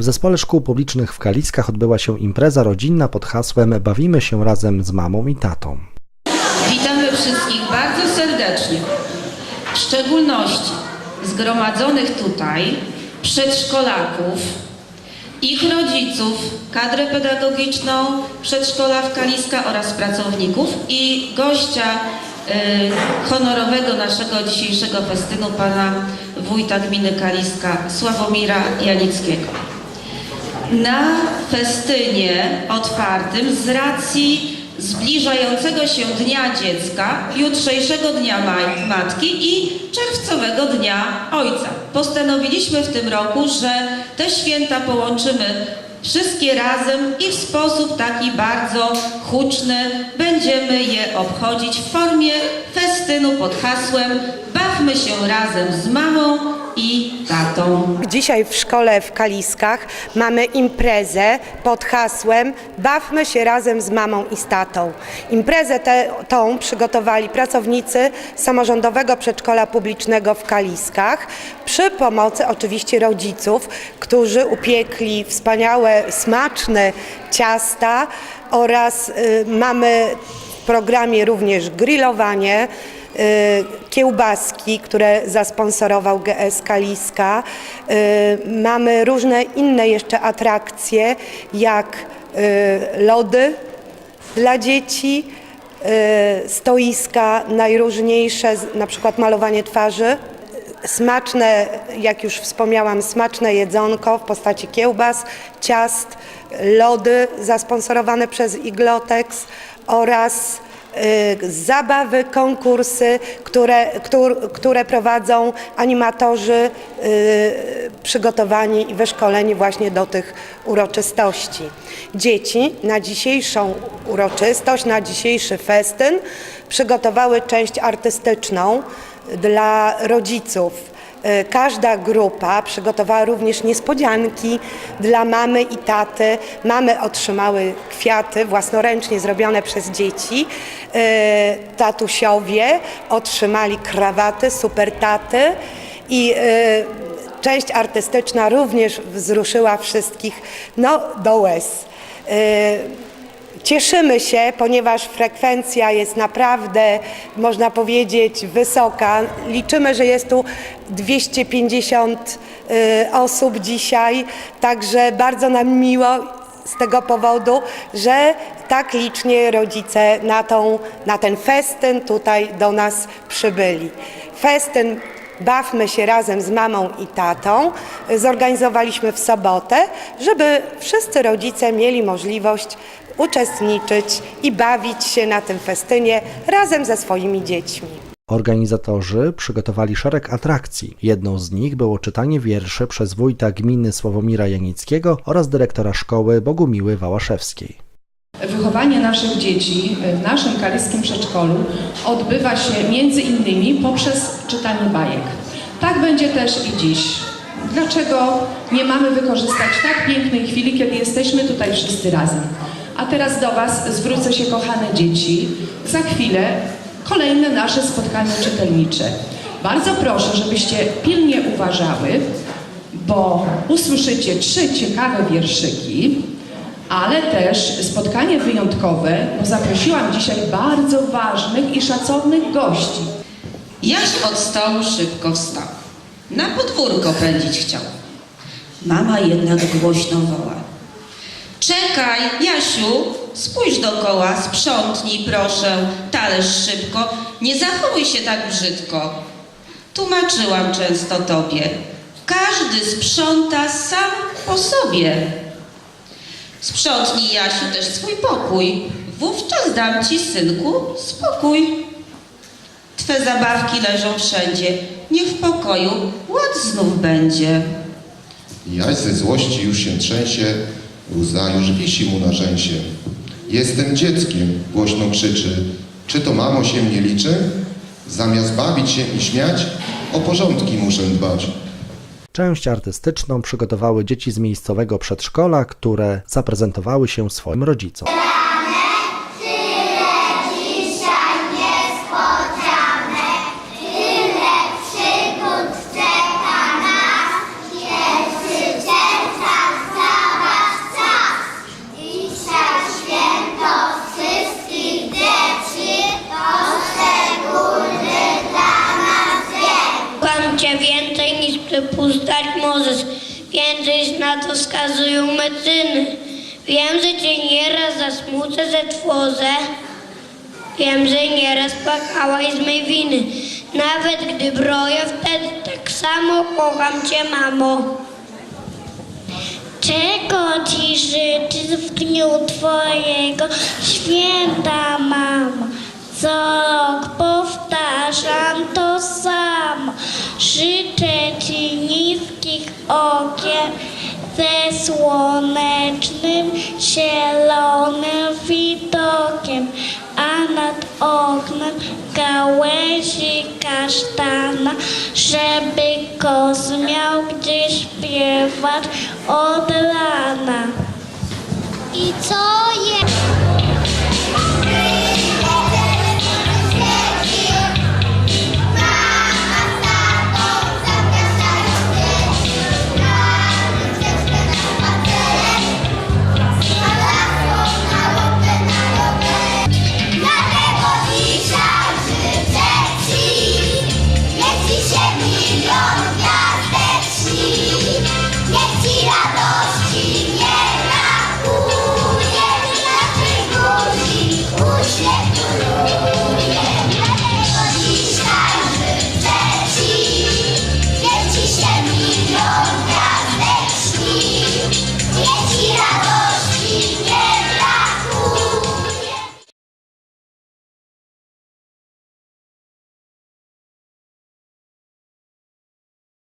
W Zespole Szkół Publicznych w Kaliskach odbyła się impreza rodzinna pod hasłem Bawimy się razem z mamą i tatą. Witamy wszystkich bardzo serdecznie, w szczególności zgromadzonych tutaj przedszkolaków, ich rodziców, kadrę pedagogiczną przedszkola w Kaliska oraz pracowników i gościa y, honorowego naszego dzisiejszego festynu, pana wójta gminy Kaliska, Sławomira Janickiego. Na festynie otwartym z racji zbliżającego się Dnia Dziecka, jutrzejszego Dnia Ma- Matki i czerwcowego Dnia Ojca. Postanowiliśmy w tym roku, że te święta połączymy wszystkie razem i w sposób taki bardzo huczny będziemy je obchodzić w formie festynu pod hasłem Bawmy się razem z mamą i tatą. Dzisiaj w szkole w Kaliskach mamy imprezę pod hasłem Bawmy się razem z mamą i z tatą. Imprezę tę tą przygotowali pracownicy samorządowego przedszkola publicznego w Kaliskach przy pomocy oczywiście rodziców, którzy upiekli wspaniałe, smaczne ciasta oraz y, mamy w programie również grillowanie, kiełbaski, które zasponsorował GS Kaliska. Y, Mamy różne inne jeszcze atrakcje, jak y, lody dla dzieci, y, stoiska najróżniejsze, na przykład malowanie twarzy. Smaczne, jak już wspomniałam, smaczne jedzonko w postaci kiełbas, ciast, lody zasponsorowane przez Iglotex oraz y, zabawy, konkursy, które, któr, które prowadzą animatorzy y, przygotowani i wyszkoleni właśnie do tych uroczystości. Dzieci na dzisiejszą uroczystość, na dzisiejszy festyn przygotowały część artystyczną dla rodziców. Y, Każda grupa przygotowała również niespodzianki dla mamy i taty. Mamy otrzymały kwiaty własnoręcznie zrobione przez dzieci. Y, Tatusiowie otrzymali krawaty, super taty i y, część artystyczna również wzruszyła wszystkich no, do łez. Cieszymy się, ponieważ frekwencja jest naprawdę, można powiedzieć, wysoka. Liczymy, że jest tu 250 y, osób dzisiaj, także bardzo nam miło z tego powodu, że tak licznie rodzice na, tą, na ten festyn tutaj do nas przybyli. Festyn Bawmy się razem z mamą i tatą zorganizowaliśmy w sobotę, żeby wszyscy rodzice mieli możliwość uczestniczyć i bawić się na tym festynie razem ze swoimi dziećmi. Organizatorzy przygotowali szereg atrakcji. Jedną z nich było czytanie wierszy przez wójta gminy Sławomira Janickiego oraz dyrektora szkoły Bogumiły Wałaszewskiej. Wychowanie naszych dzieci w naszym kaliskim przedszkolu odbywa się między innymi poprzez czytanie bajek. Tak będzie też i dziś. Dlaczego nie mamy wykorzystać tak pięknej chwili, kiedy jesteśmy tutaj wszyscy razem? A teraz do Was zwrócę się, kochane dzieci. Za chwilę kolejne nasze spotkanie czytelnicze. Bardzo proszę, żebyście pilnie uważały, bo usłyszycie trzy ciekawe wierszyki, ale też spotkanie wyjątkowe, bo zaprosiłam dzisiaj bardzo ważnych i szacownych gości. Jaś od stołu szybko wstał. Na podwórko pędzić chciał. Mama jednak głośno woła. Czekaj, Jasiu, spójrz dokoła, sprzątnij proszę, talerz szybko, nie zachowuj się tak brzydko. Tłumaczyłam często tobie, każdy sprząta sam po sobie. Sprzątnij, Jasiu, też swój pokój, wówczas dam ci, synku, spokój. Twe zabawki leżą wszędzie, niech w pokoju ład znów będzie. Jaś ze złości już się trzęsie, łza już wisi mu na rzęsie. Jestem dzieckiem, głośno krzyczy. Czy to mamo się nie liczy? Zamiast bawić się i śmiać, o porządki muszę dbać. Część artystyczną przygotowały dzieci z miejscowego przedszkola, które zaprezentowały się swoim rodzicom. Na to wskazują medycyny. Wiem, że cię nieraz zasmucę, że twozę. Wiem, że nieraz płakałaś z mej winy. Nawet gdy broję wtedy tak samo kocham cię, mamo. Czego ci życzy w dniu twojego święta, mamo? Co ci niskich okien ze słonecznym, zielonym widokiem, a nad oknem gałęzi kasztana, żeby kos miał gdzie śpiewać od rana. I co jest?